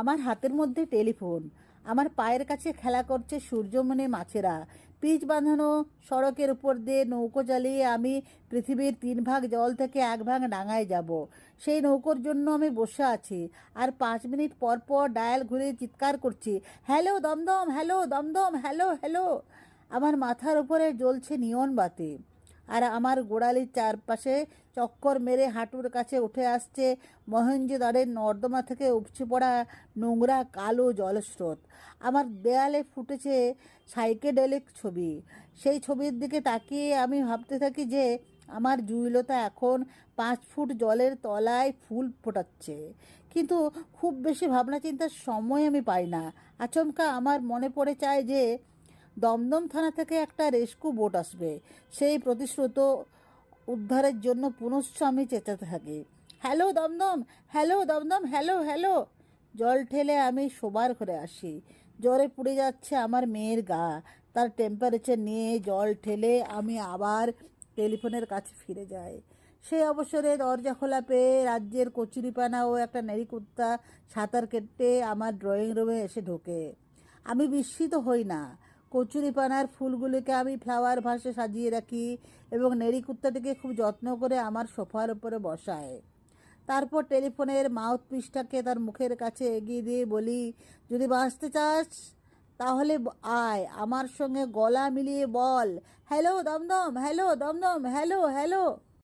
আমার হাতের মধ্যে টেলিফোন। আমার পায়ের কাছে খেলা করছে সূর্যমণি মাছেরা। পিচ বাঁধানো সড়কের উপর দিয়ে নৌকো চালিয়ে আমি পৃথিবীর তিন ভাগ জল থেকে এক ভাগ ডাঙায় যাব। সেই নৌকোর জন্য আমি বসে আছি। আর পাঁচ মিনিট পর পর ডায়াল ঘুরে চিৎকার করছি, hello Dumdum hello Dumdum, hello hello! আমার মাথার উপরে জ্বলছে নিয়ন বাতি। আর আমার গোড়ালির চারপাশে চক্কর মেরে হাঁটুর কাছে উঠে আসছে মহেঞ্জোদারের নর্দমা থেকে উপচে পড়া নোংরা কালো জলস্রোত। আমার দেয়ালে ফুটেছে সাইকেডেলিক ছবি। সেই ছবির দিকে তাকিয়ে আমি ভাবতে থাকি যে আমার জুইলতা এখন পাঁচ ফুট জলের তলায় ফুল ফোটাচ্ছে। কিন্তু খুব বেশি ভাবনা চিন্তার সময় আমি পাই না। আচমকা আমার মনে পড়ে চায় যে দমদম থানা থেকে একটা রেস্কু বোট আসবে। সেই প্রতিশ্রুত উদ্ধারের জন্য পুনশ্চ আমি চেঁচাতে থাকি। Hello Dumdum hello Dumdum, hello hello. জল ঠেলে আমি শোবার ঘরে আসি। জ্বরে পুড়ে যাচ্ছে আমার মেয়ের গা। তার টেম্পারেচার নিয়ে জল ঠেলে আমি আবার টেলিফোনের কাছে ফিরে যাই। সেই অবসরে দরজা খোলা পেয়ে রাজ্যের কচুরিপানা ও একটা নেড়িকুত্তা সাঁতার কেটে আমার ড্রয়িং রুমে এসে ঢোকে। আমি বিস্মিত হই না। কচুরিপানার ফুলগুলিকে আমি ফ্লাওয়ার ভাসে সাজিয়ে রাখি এবং নেড়ি কুত্তাটিকে খুব যত্ন করে আমার সোফার উপরে বসায় তারপর টেলিফোনের মাউথ পিসটাকে তার মুখের কাছে এগিয়ে দিয়ে বলি, যদি বাঁচতে চাস, তাহলে আয়, আমার সঙ্গে গলা মিলিয়ে বল। Hello, Dumdum hello Dumdum, hello hello.